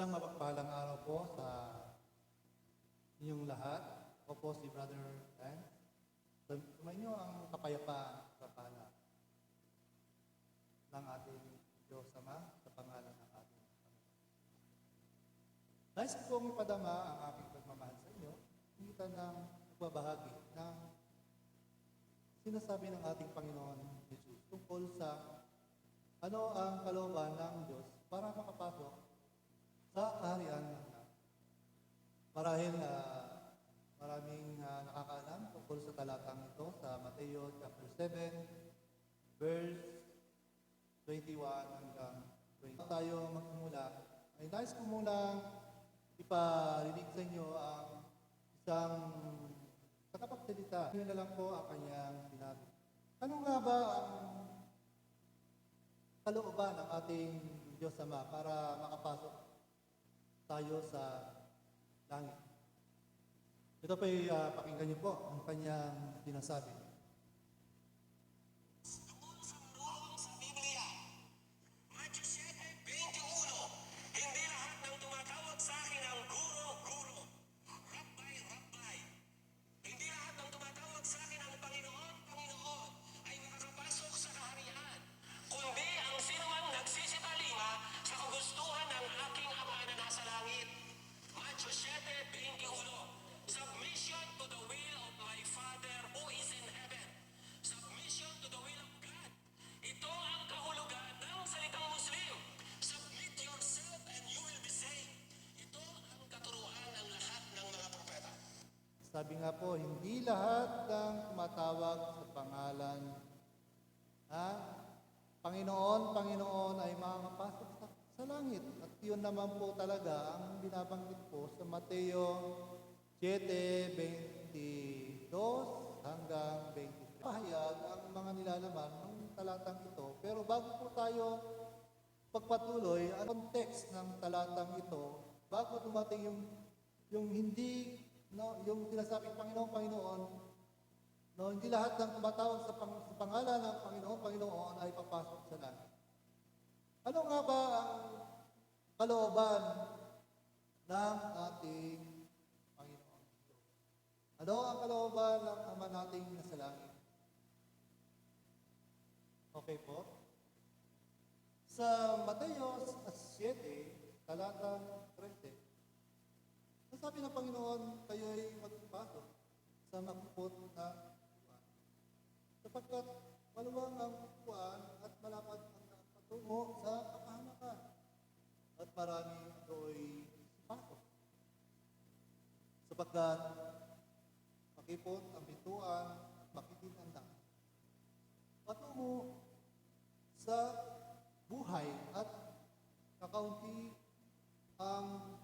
Isang mapagpahalang araw po sa inyong lahat. Ako po si Brother Dan. Sumainyo ang kapayapaan sa pala ng ating Diyos Ama sa pangalan ng ating. Nais ko pong ipadama ang aking pagmamahal sa inyo, kita ng pagbabahagi ng sinasabi ng ating Panginoon Jesus tungkol sa ano ang kalooban ng Diyos para makapasok sa kaharian ng Diyos. Marahil ah, maraming ah, nakakaalam tungkol sa talatang ito sa Mateo chapter 7 verse 21 hanggang 20. Tayo magsimula. Ay nais ko muna iparinig sa inyo ang isang tagapagsalita. Yun na lang po ang kanyang sinabi. Ano nga ba ang kalooban ng ating Diyos Ama para makapasok tayo sa langit? Ito po ay ah, pakinggan niyo po ang kanyang sinasabi. Sabi nga po, hindi lahat ng tumatawag sa pangalan ha? Panginoon, Panginoon ay makakapasok sa, sa langit. At yun naman po talaga ang binabanggit po sa Mateo 7:22 hanggang 23. Pahayag ang mga nilalaman ng talatang ito. Pero bago po tayo pagpatuloy, ang context ng talatang ito, bago dumating yung yung hindi no, yung sinasabing Panginoon, Panginoon, no, hindi lahat ng tumatawag sa, pang, sa pangalan ng Panginoon, Panginoon ay papasok sa langit. Ano nga ba ang kalooban ng ating Panginoon? Ano ang kalooban ng Ama nating nasa langit? Okay po? Sa Mateo 7, talata 13, nasabi ng Panginoon, kayo'y magpasok sa makupot na kuwan. Sapagkat maluwang ang kuwan at malapad ang patungo sa kapahamakan. At marami do'y pasok. Sapagkat makipot ang pintuan at makitin ang daan. Patungo sa buhay at kakaunti ang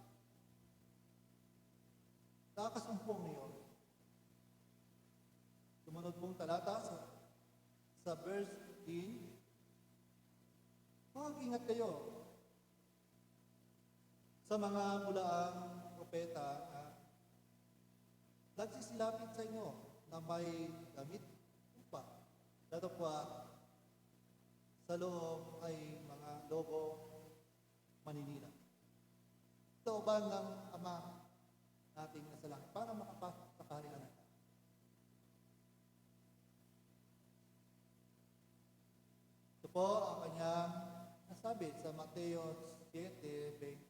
nakasumpong niyo. Sumunod pong talata sa, sa verse 15. Mag-ingat kayo sa mga mulaang propeta na nagsisilapit sa inyo na may damit upa. Datapwa sa loob ay mga lobo maninila. Looban ng Ama nating nasa langit para makapasok sa kaharian ng. Ito po ang kanyang nasabi sa Mateo 7, 21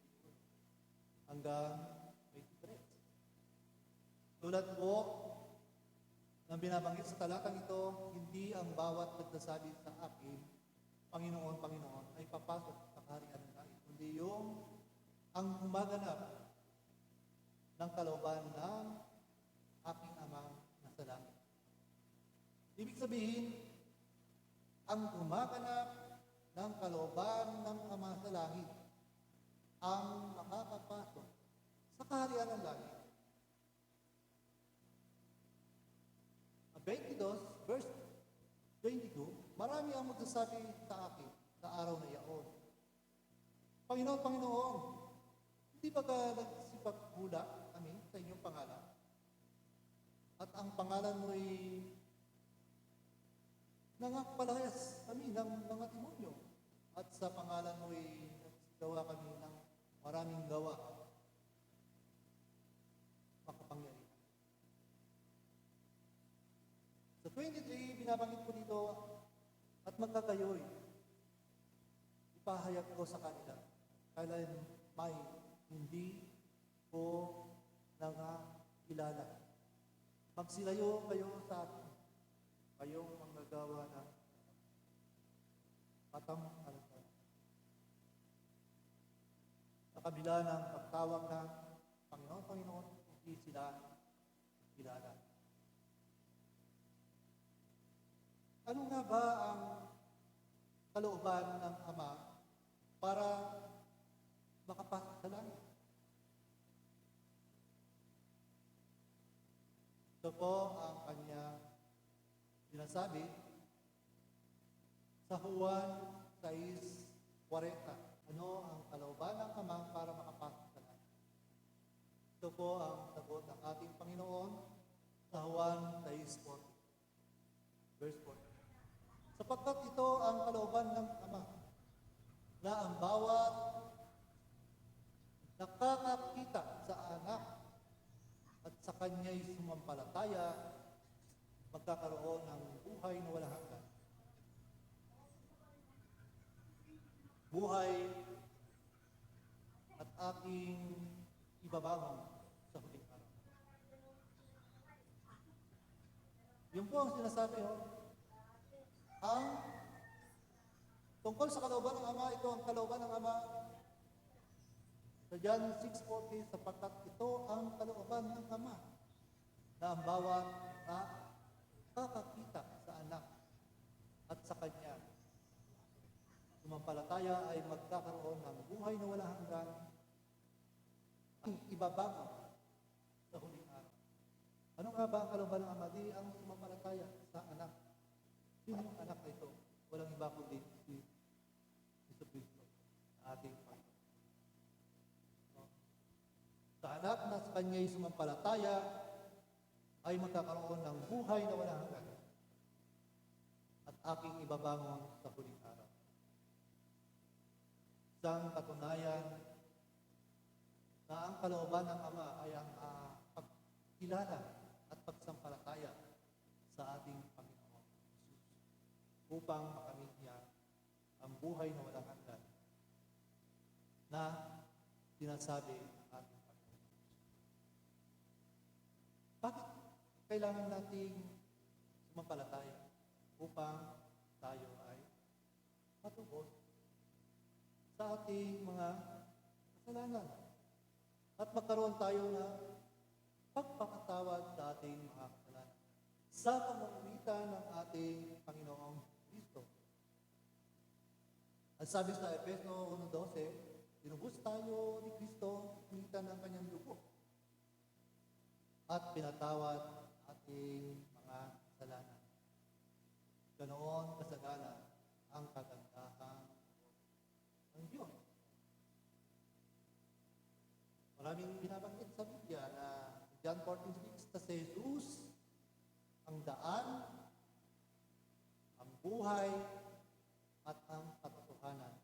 hanggang 23. Tulad po ng binabanggit sa talatang ito, hindi ang bawat nagsasabi sa akin, Panginoon, Panginoon, ay papasok sa kaharian ng langit, kundi yung ang gumaganap ng kalooban ng aking Ama na sa langit. Ibig sabihin, ang gumaganap ng kalooban ng Ama sa langit ang makakapasok sa kaharian ng langit. Ang 22, verse 22, marami ang magsasabi sa akin sa araw na iyon. Panginoon, Panginoon, hindi ba ka nagsipagmula pangalan? At ang pangalan mo'y nangakpalayas kami ng mga demonyo. At sa pangalan mo'y nagsigawa kami ng maraming gawa, makapangyarihan. Sa 23, binabanggit ko dito, at magkagayoy, ipahayag ko sa kanila, kailan may hindi ko nangakilala. Magsilayo kayo sa akin, kayong manggagawa ng patang alasan. Sa kabila ng pagtawag ng Panginoon, Panginoon, hindi sila kilala. Ano nga ba ang kalooban ng Ama para makapasok Ito po ang kanya sinasabi sa Juan 6.40. Ano ang kalooban ng Ama para makapasok sa langit? Ito po ang sagot ng ating Panginoon sa Juan 6.40. Verse 4. Sapagkat ito ang kalooban ng Ama, na ang bawat nakakakita sa anak at sa kanya'y sumampalataya, magkakaroon ng buhay na walang hanggan. Buhay at aking ibabangon sa huling araw. Yun po ang sinasabi, oh. Ang tungkol sa kalooban ng Ama, ito ang kalooban ng Ama. Sa John 6.40, sapagkat ito ang kalooban ng Ama na ang bawat na kakakita sa anak at sa kanya. Sumampalataya ay magkakaroon ng buhay na wala hanggan ang ibabangon sa araw. Ano nga ba ang kalooban ng Ama? Di ang sumampalataya sa anak. Sino yung anak na ito? Walang iba kundi si Kristo Kristo, ating Panginoon. No? Sa anak na sa kanya'y sumampalataya, ay magkakaroon ng buhay na wala hanggan at aking ibabangon sa huling araw. Isang katunayan na ang kalooban ng Ama ay ang uh, pagkilala pagsampalataya sa ating Panginoon Jesus upang makamit niya ang buhay na walang hanggan na sinasabi ng ating Panginoon. Bakit kailangan nating sumampalataya upang tayo ay matubos sa ating mga kasalanan at magkaroon tayo na pagpakatawad sa ating mga kasalanan sa pamamagitan ng ating Panginoong Kristo. At sabi sa Efeso 1.12, tinubos tayo ni Kristo pamitan ng kanyang dugo at pinatawad ating mga kasalanan. Ganoon kasagana ang kagandahan ng Diyos. Maraming na John 14.6 na si Jesus ang daan, ang buhay, at ang katotohanan.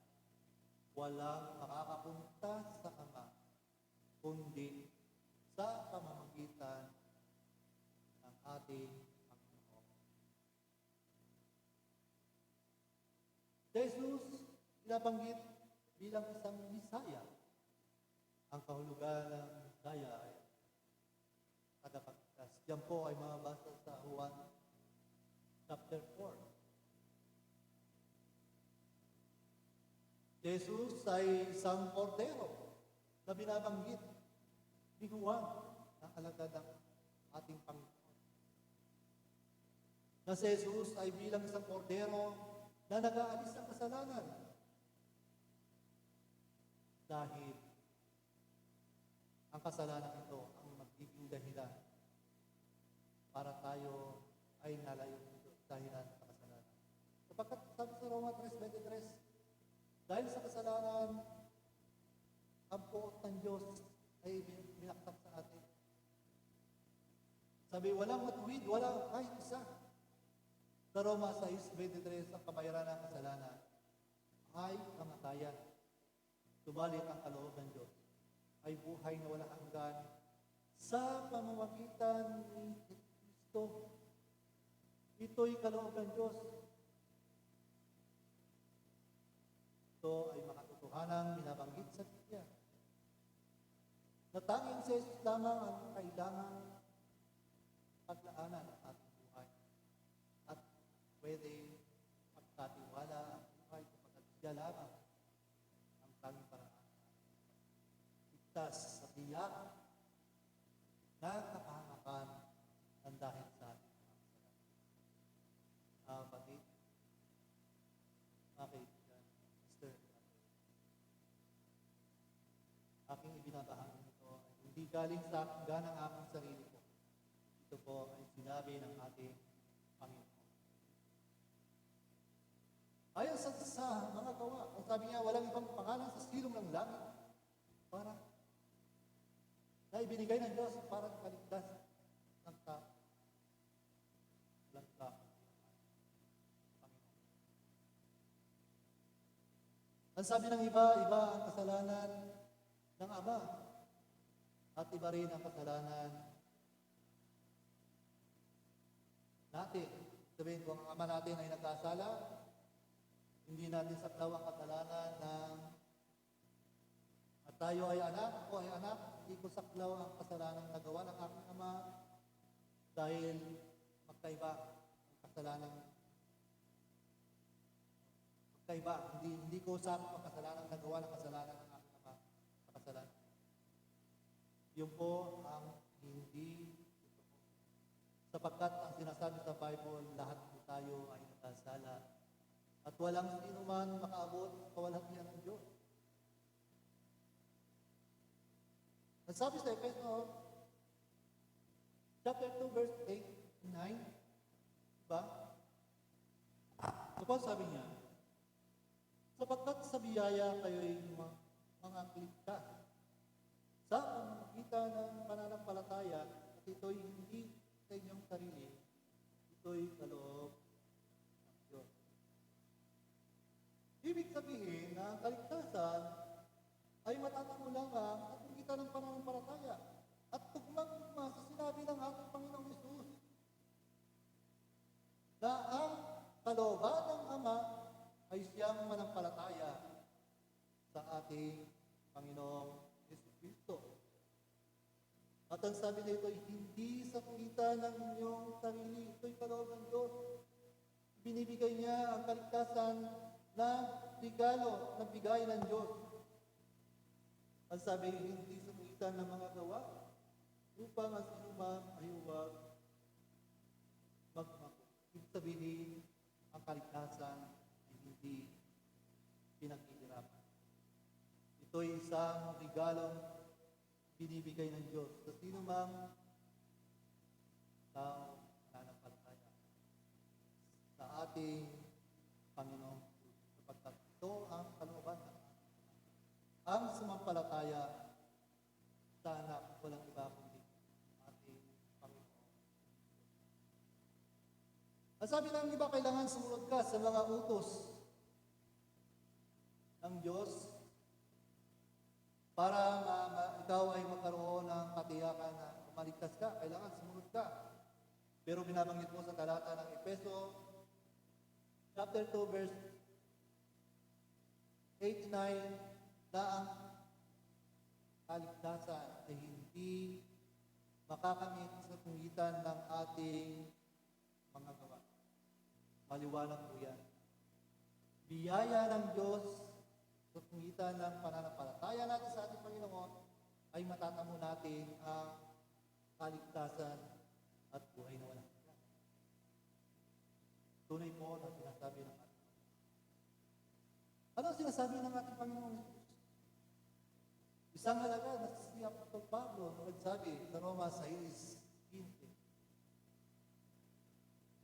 Walang makakapunta sa Ama, kundi sa pamamagitan ng ating Panginoon. Jesus, pinabanggit bilang isang Misaya. Ang kahulugan ng Misaya ay tagapagtas. Yan po ay mabasa sa Juan chapter 4. Jesus ay isang kordero na binabanggit ni Juan na alagad ng ating Panginoon. Na si Jesus ay bilang isang kordero na nag-aalis ng kasalanan. Dahil ang kasalanan ito ang magiging dahilan para tayo ay nalayo ng Diyos dahilan sa kasalanan. Sapagkat sabi sa Roma 3.23, dahil sa kasalanan, ang puot ng Diyos ay binaktak sa atin. Sabi, walang matuwid, walang kahit isa. Sa Roma 6.23, ang kabayaran ng kasalanan ay kamatayan. Subalit ang kaloob ng Diyos ay buhay na walang hanggan sa pamamagitan ni Kristo. Ito'y kaloob ng Diyos. Ito ay makatotohanang binabanggit sa Biblia. Na tanging sa Jesus lamang ang kailangan paglaanan ating buhay. At pwede magkatiwala ang buhay kapag siya lamang ang tanging paraan. Ligtas sa tiyak na kapahamakan ng dahil sa ating mga kasalanan. Ah, pati, mga kaibigan, Mr. Ibinabahagi nito ay hindi galing sa hanggan ng aking sarili ko. Ito po ay sinabi ng ating Panginoon. Ayon sa, sa mga gawa, ang sabi niya, walang ibang pangalan sa silong ng langit para na ibinigay ng Diyos para kaligtas ng tao. Walang tao. Ang sabi ng iba, iba ang kasalanan ng Ama. At iba rin ang kasalanan natin. Sabihin ko, ang Ama natin ay nagkasala, hindi natin saklaw ang kasalanan ng at tayo ay anak, ako ay anak, hindi ko saklaw ang kasalanan na nagawa ng aking ama dahil magkaiba ang kasalanan magkaiba. Hindi, hindi ko ang kasalanan na nagawa ng kasalanan ng aking ama sa kasalanan. Yun po ang hindi. Sapagkat ang sinasabi sa Bible, lahat po tayo ay nakasala at walang sino man makaabot sa kawalhatian ng Diyos. Ang sabi sa Efeso, chapter 2, verse 8 9, diba? Ito po sabi niya, sapagkat sa biyaya kayo'y mga, mga ligtas sa pamamagitan ng pananampalataya at ito'y hindi sa inyong sarili, ito'y kaloob ng Diyos. Ibig sabihin na ang kaligtasan ay matatango lamang at kita ng pananampalataya at tugmang-tugma sa sinabi ng ating Panginoong Yesus na ang kalooban ng Ama ay siyang manampalataya sa ating Panginoong. At ang sabi nito ay hindi sa kita ng inyong sarili, ito'y kaloob ng Diyos. Binibigay niya ang kaligtasan na regalo na bigay ng Diyos. Ang sabi, hindi sa pagitan ng mga gawa, upang ang sinumang ay huwag magmako. Ibig sabihin, ang kaligtasan ay hindi pinaghihirapan. Ito'y isang regalong binibigay ng Diyos sa sinumang tao nananampalataya sa ating Panginoon sapagkat ito ang kalooban ng ang sumampalataya sa anak walang iba kundi ating Panginoon. Ang sabi ng iba, kailangan sumunod ka sa mga utos ng Diyos para ma- ikaw ay magkaroon ng katiyakan na umaligtas ka, kailangan sumunod ka. Pero binabanggit mo sa talata ng Epeso, chapter 2, verse 89, na ang kaligtasan ay hindi makakamit sa tungitan ng ating mga gawa. Maliwanag po yan. Biyaya ng Diyos sa tungitan ng pananampalataya natin sa ating Panginoon ay matatamo natin ang kaligtasan at buhay na walang hanggan. Tunay po na sinasabi ng ating ano ang sinasabi ng ating Panginoon? Isang halaga na si Apostol Pablo na nagsabi sa Roma 6.15.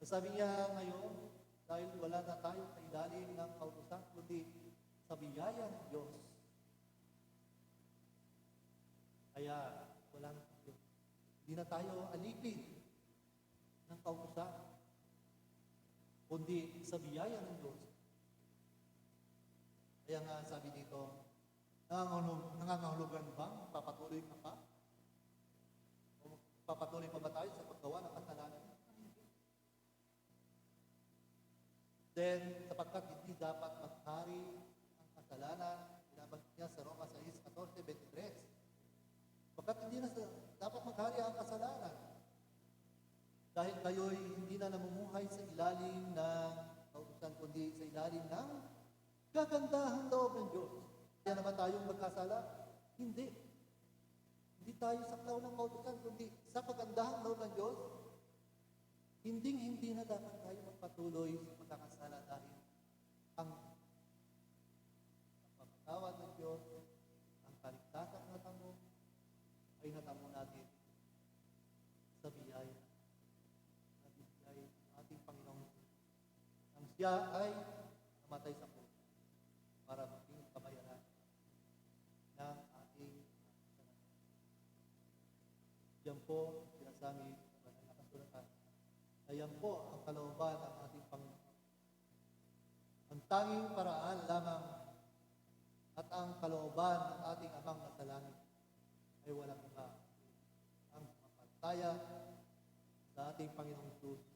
Nasabi niya ngayon, dahil wala na tayo sa ilalim ng kautusan, kundi sa biyaya ng Diyos. Kaya walang hindi na tayo alipin ng kautusan, kundi sa biyaya ng Diyos. Kaya nga sabi dito, nangangahulugan bang papatuloy ka pa? O papatuloy pa ba tayo sa paggawa ng kasalanan? Then, sapagkat hindi dapat maghari ang kasalanan, ilabas niya sa Roma 6, 14, 23. Sapagkat hindi na dapat maghari ang kasalanan. Dahil kayo'y hindi na namumuhay sa ilalim ng kautusan, kundi sa ilalim ng kagandahan loob ng Diyos. Kaya naman tayong magkasala? Hindi. Hindi tayo sa klaw ng kautusan, kundi sa kagandahan loob ng Diyos. Hindi hindi na dapat tayo magpatuloy sa pagkakasala dahil ang pagpapatawad ng Diyos, siya ay namatay sa puso para maging kabayaran ng ating kasalanan. Yan po, banal na kasulatan, na yan po ang kalooban ng ating Panginoon. Ang tanging paraan lamang at ang kalooban ng ating Amang nasa langit ay walang iba. Ang mapantaya sa ating Panginoong Jesus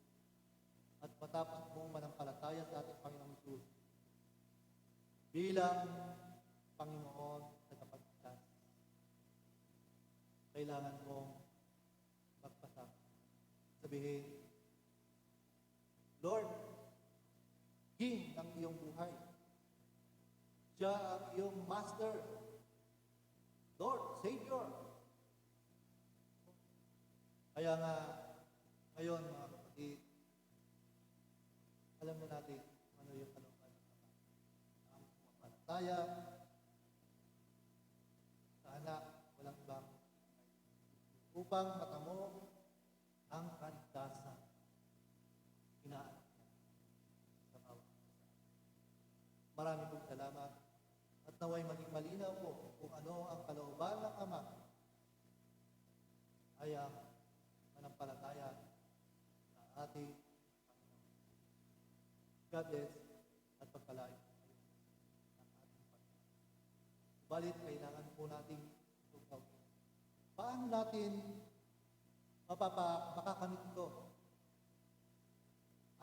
matapos mong manampalataya sa ating Panginoong Jesus bilang Panginoon sa kapagpitas. Kailangan mong magpasak. Sabihin, Lord, King ng iyong buhay. Siya ang iyong Master. Lord, Savior. Kaya nga, ngayon mga alam na natin ano yung kalooban ng Ama. Ang pumapalataya sa anak, walang ibang upang matamo ang kaligtasan. Inaanak sa bawat isa. Marami pong salamat at naway maging malinaw po kung ano ang kalooban ng Ama ay ang manampalataya sa ating. God bless at kayo ng ating Panginoon. Balit kailangan po nating tugtog. Paano natin mapapa, makakamit ito?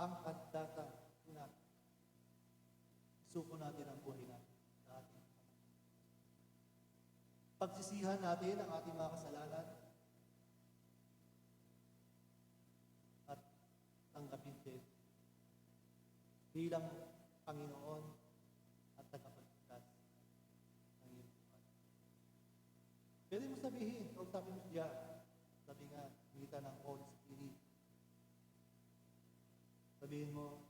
Ang kaligtasan po natin. Isuko natin ang buhay natin sa ating. Pagsisihan natin ang ating mga kasalanan at tanggapin din bilang Panginoon at tagapagligtas ng iyong buhay. Pwede mo sabihin, kung sabi mo siya, sabi nga, kita ng Holy Spirit. Sabihin mo,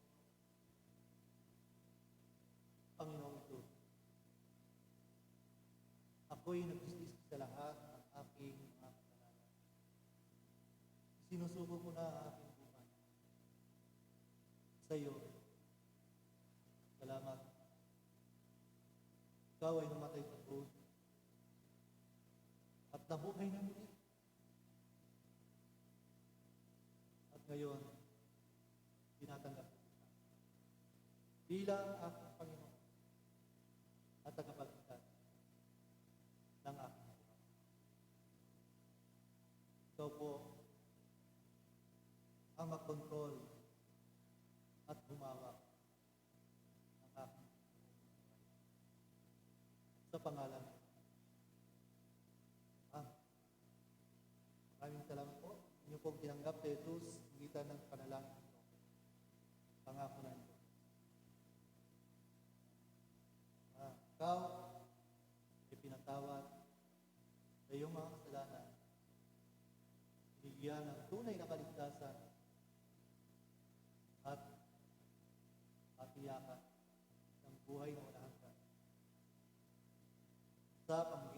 Panginoon ito, ako'y nagsisisi sa lahat ng aking mga kasalanan. Sinusubo ko na ang aking buhay. Sa iyo, salamat. Ikaw ay namatay sa krus at nabuhay na muli. At ngayon, tinatanggap kita bilang aking Panginoon at tagapagligtas ng aking buhay. Ikaw po ang magkontrol at humawak ng aking buhay. Sa pangalan ng Ah, maraming salamat po. Inyo pong tinanggap kay Jesus, gitan ng panalangin. Pangako na ito. Ah, ikaw ay pinatawad sa iyong mga kasalanan. Bigyan ng tunay na kaligtasan patiyakan ng